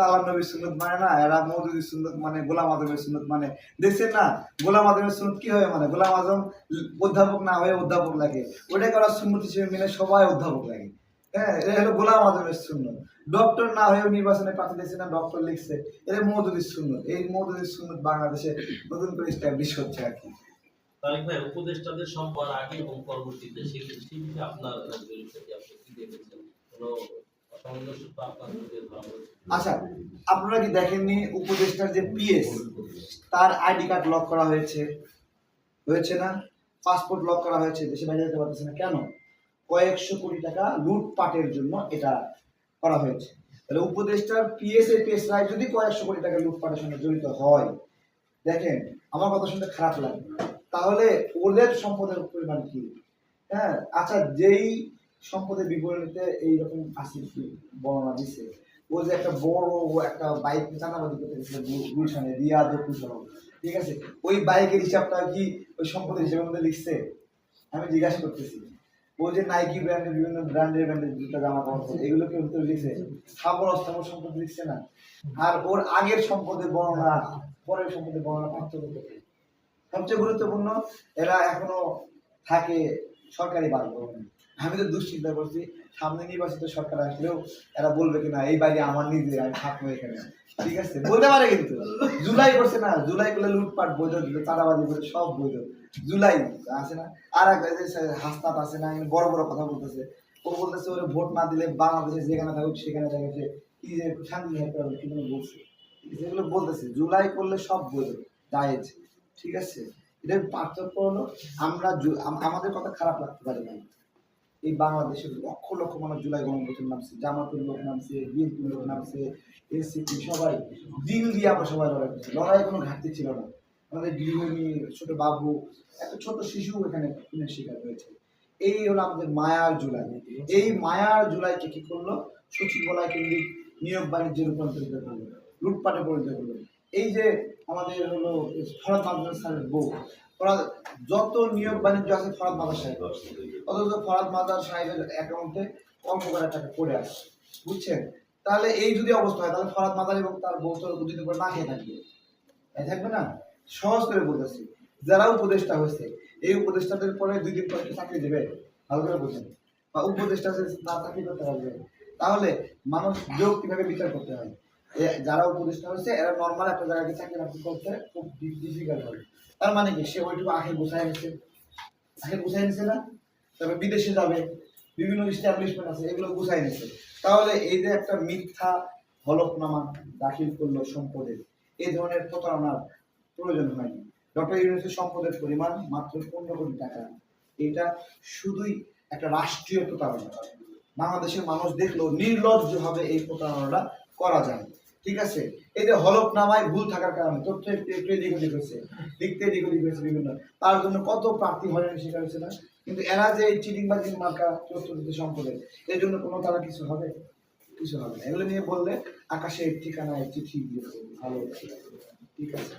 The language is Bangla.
তো আল্লাহ নবীর সুন্নত মানে না, এরা মৌদুদির সুন্নত মানে গোলাম আজমের সুন্নত মানে। দেখছেন না, গোলাম আজমের সুন্নত কি হবে মানে? গোলাম আজম অধ্যাপক না হয়ে অধ্যাপক লাগে। ওটা করার সুন্নত হিসেবে মেনে সবাই অধ্যাপক লাগে। হ্যাঁ এটা হলো গোলাম আজমের সুন্নত। ডক্টর না হয়েও নির্বাচনে প্রার্থী দিয়েছে না ডক্টর লিখছে। এটা মৌদুদির সুন্নত। এই মৌদুদির সুন্নত বাংলাদেশে নতুন করে স্ট্যাবলিশ হচ্ছে আর কি। তারেক ভাই, উপদেষ্টাদের সম্পদ আগে এবং পরবর্তীতে সেক্ষেত্রে আপনার কি দেখেছেন? কোনো আচ্ছা আপনারা কি দেখেননি উপদেষ্টার যে পিএস তার আইডি কার্ড লক করা হয়েছে? হয়েছে না? পাসপোর্ট লক করা হয়েছে, দেশে বাইরে যেতে পারতেছে না। কেন? কয়েকশো কোটি টাকা লুটপাটের জন্য এটা করা হয়েছে। তাহলে উপদেষ্টার পিএস এ পিএস রায় যদি কয়েকশো কোটি টাকা লুটপাটের সঙ্গে জড়িত হয়, দেখেন, আমার কথা শুনতে খারাপ লাগে। তাহলে ওদের সম্পদের পরিমাণ কি? হ্যাঁ আচ্ছা যেই সম্পদের বিবরণীতে এইরকম আসিফ বর্ণনা দিছে। ও যে একটা বড় একটা বাইক চাঁদাবাদি করতে গুলশানে, রিয়াদ ও কুশল। ঠিক আছে? ওই বাইকের হিসাবটা কি ওই সম্পদের হিসাবের মধ্যে লিখছে? আমি জিজ্ঞাসা করতেছি। ও যে নাইকি ব্র্যান্ডের বিভিন্ন ব্র্যান্ডের ব্র্যান্ডের দুটো জামা কাপড় এগুলো কি ভিতরে লিখছে? খাবার অস্থাবর সম্পদ লিখছে না? আর ওর আগের সম্পদের বর্ণনা, পরের সম্পদের বর্ণনা পার্থক্য কোথায়? সবচেয়ে গুরুত্বপূর্ণ, এরা এখনও থাকে সরকারি বাসভবনে। আমি তো দুশ্চিন্তা করছি সামনে নির্বাচিত সরকার আসলেও এরা বলবে কিনা, এই বাড়ি আমার নিজে আমি থাকব এখানে। ঠিক আছে? বলতে পারে কিন্তু। জুলাই করছে না, জুলাই করলে লুটপাট, বৈধ চাঁদাবাজি করে সব বৈধ। জুলাই আছে না? আর এক যে আছে না বড় বড় কথা বলতেছে। ও বলতেছে ওরে ভোট না দিলে বাংলাদেশে যেখানে থাকুক, সেখানে থাকে কি যে শান্তি থাকতে কি বলছে। যেগুলো বলতেছে, জুলাই করলে সব বৈধ, জায়েজ, ঠিক আছে? এটার পার্থক্য হলো, আমরা আমাদের কথা খারাপ লাগতে পারে না। এই বাংলাদেশের লক্ষ লক্ষ মানুষ জুলাই গণভোটের নামছে, জামাতের লোক নামছে, বিএনপির লোক নামছে এনসিপি সবাই দিল দিয়ে আমরা সবাই লড়াই করছি। লড়াই কোনো ঘাটতি ছিল না। আমাদের গৃহিণী, ছোট বাবু এত ছোট শিশু এখানে শিকার হয়েছে। এই হলো আমাদের মায়ার জুলাই। এই মায়ার জুলাইকে কি করল? সচিবালয় কেন্দ্রিক নিয়োগ বাণিজ্যে রূপান্তরিত করল। লুটপাটে পরিণত করল। এই যে আমাদের হলো ফরাদ মাদ্রাস স্যারের বউ ফরাদ যত নিয়োগ বাণিজ্য আছে ফরাদ মাদার সাহেব অথচ ফরাদ মাদার সাহেবের অ্যাকাউন্টে অল্প করে টাকা পড়ে আসে বুঝছেন? তাহলে এই যদি অবস্থা হয়, তাহলে ফরাদ মাদার এবং তার বউ তো দুদিন পর না খেয়ে থাকবে। তাই থাকবে না? সহজ করে বলতেছি, যারা উপদেষ্টা হয়েছে, এই উপদেষ্টাদের পরে দুই দিন পর চাকরি দেবে। ভালো করে বোঝেন। বা উপদেষ্টা আছে, তার চাকরি করতে পারবে। তাহলে মানুষ যোগ কীভাবে বিচার করতে হয়। যারা উপদেষ্টা এরা নর্মাল একটা চাকরি বাকরি করতে খুব ডিফিকাল্ট হবে। তার মানে কি? সে ওইটুকু গুছাই নিছে। না? তবে বিদেশে যাবে, বিভিন্ন ইস্টাবলিশমেন্ট আছে, এগুলো তাহলে এই যে একটা মিথ্যা হলফনামা দাখিল করল সম্পদের এই ধরনের প্রতারণার প্রয়োজন হয়নি। ডক্টর ইউনুসের সম্পদের পরিমাণ মাত্র পনেরো কোটি টাকা। এটা শুধুই একটা রাষ্ট্রীয় প্রতারণা। বাংলাদেশের মানুষ দেখল নির্লজ্জ নির্লজ্জভাবে এই প্রতারণাটা করা যায়। ঠিক আছে? এই যে হলফনামায় ভুল থাকার কারণে তথ্য একটু একটু এদিক ওদিক হয়েছে, লিখতে এদিক ওদিক হয়েছে বিভিন্ন। তার জন্য কত প্রার্থী হয়রানি শিকার হয়েছে না। কিন্তু এরা যে এই চিটিংবাজির মার্কা তথ্য দিতে সম্পদে এর জন্য কোনো তারা কিছু হবে? কিছু হবে না। এগুলো নিয়ে বললে আকাশের ঠিকানায় চিঠি ভালো। ঠিক আছে।